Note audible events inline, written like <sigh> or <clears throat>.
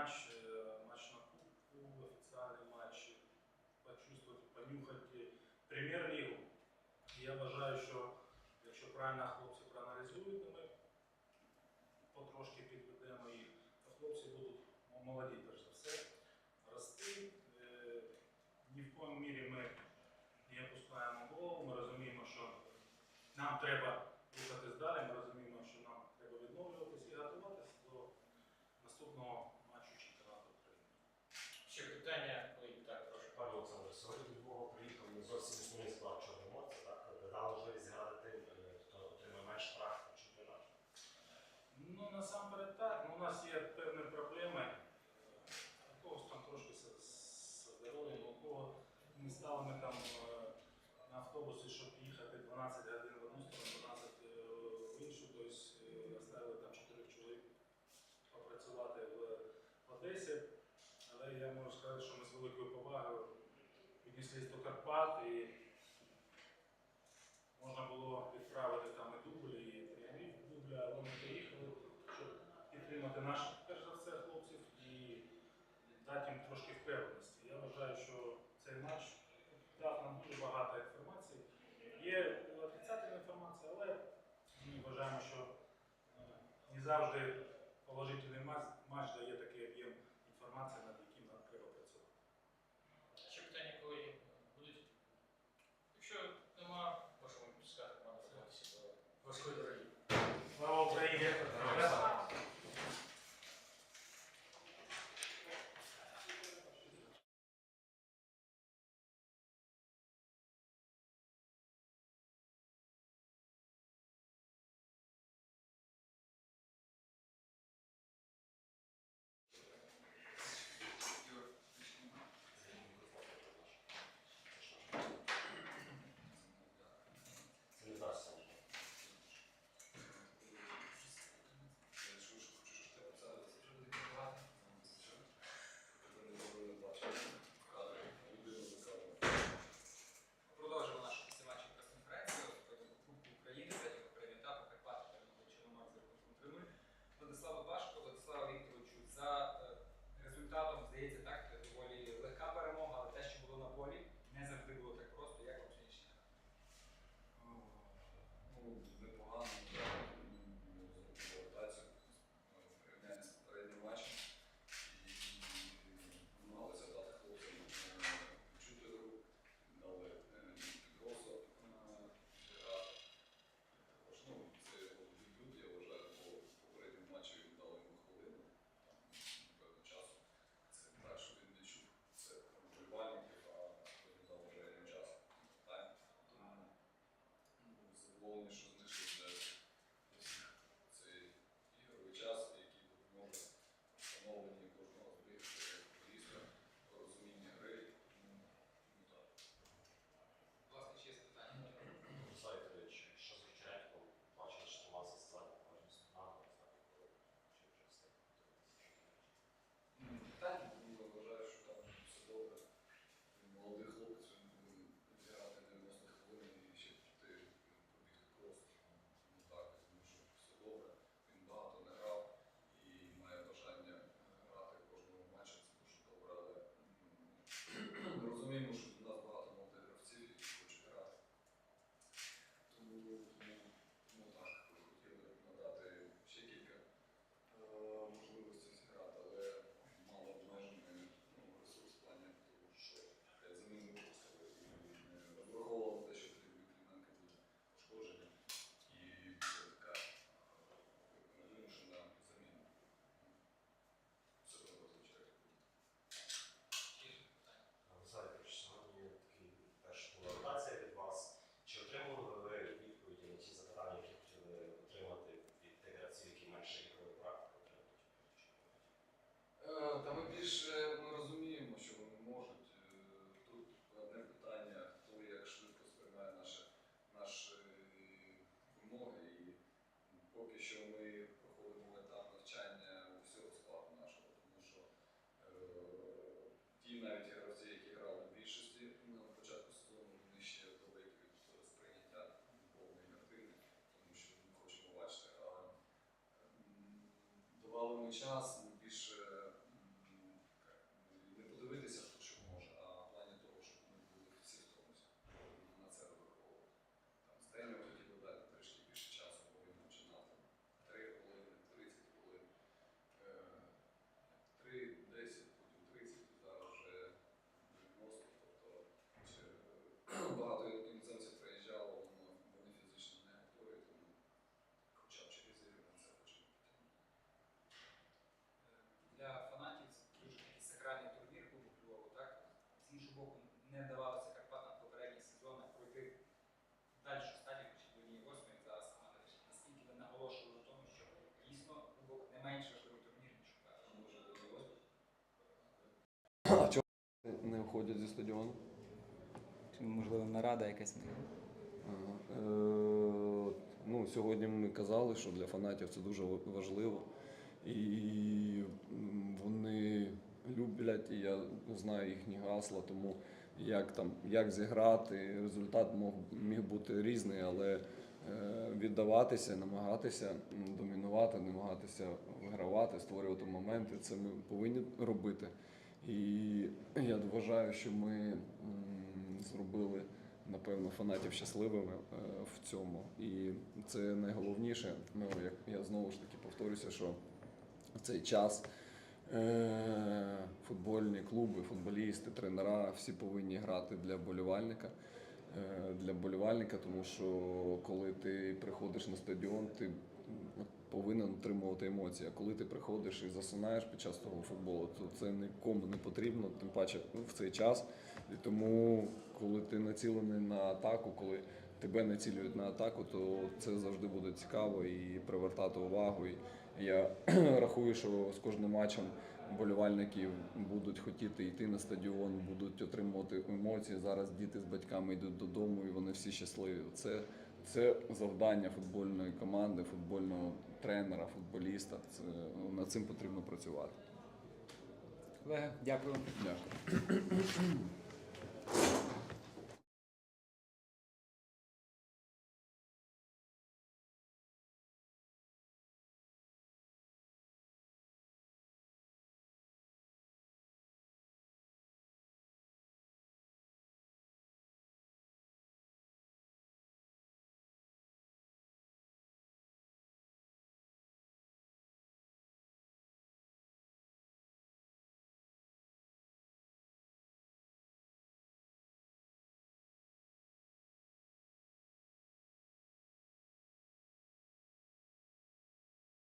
матч, е, матч на кубку, офіціальний матч почувствувати, понюхати прем'єр-лігу. Я вважаю, що якщо правильно хлопці проаналізують, то ми потрошки підведемо їх, то хлопці будуть молоді, перш за все, рости. Е, Ні в коєму мірі ми не опускаємо голову, ми розуміємо, що нам треба насамперед так, ну, у нас є певні проблеми. Е, У когось там трошки з, здоров'ям, у кого ми стали там е, на автобусі, щоб їхати 12 годин в одну сторону, 12 е, в іншу, тобто е, оставили там 4 чоловік попрацювати в Одесі. Але я можу сказати, що ми з великою повагою віднеслись до Карпат і можна було відправити там і дублі, і тренерів дубля, але ми приїхали, щоб підтримати наших, перш за все, хлопців і дати їм трошки впевненості. Я вважаю, що цей матч дав нам дуже багато інформації. Є отрицательна інформація, але ми вважаємо, що е, не завжди положительний матч, дає такий об'єм інформації, над babamın şahsını стадіону? Чи, можливо, нарада якась не Ага. Е, ну, сьогодні ми казали, що для фанатів це дуже важливо. І вони люблять, і я знаю їхні гасла, тому як там як зіграти, результат мог, міг бути різний, але е, віддаватися, намагатися домінувати, намагатися вигравати, створювати моменти, це ми повинні робити. І я вважаю, що ми зробили напевно фанатів щасливими е, в цьому. І це найголовніше. Ну, як я знову ж таки повторюся, що в цей час е, футбольні клуби, футболісти, тренера всі повинні грати для болівальника. Е, Для болівальника, тому що коли ти приходиш на стадіон, ти повинен отримувати емоції. А коли ти приходиш і засинаєш під час того футболу, то це нікому не потрібно, тим паче в цей час. І тому, коли ти націлений на атаку, коли тебе націлюють на атаку, то це завжди буде цікаво і привертати увагу. І я <clears throat> рахую, що з кожним матчем болівальники будуть хотіти йти на стадіон, будуть отримувати емоції. Зараз діти з батьками йдуть додому, і вони всі щасливі. Це, це завдання футбольної команди, футбольного тренера, футболіста. Це над цим потрібно працювати. Олег, дякую. Дякую.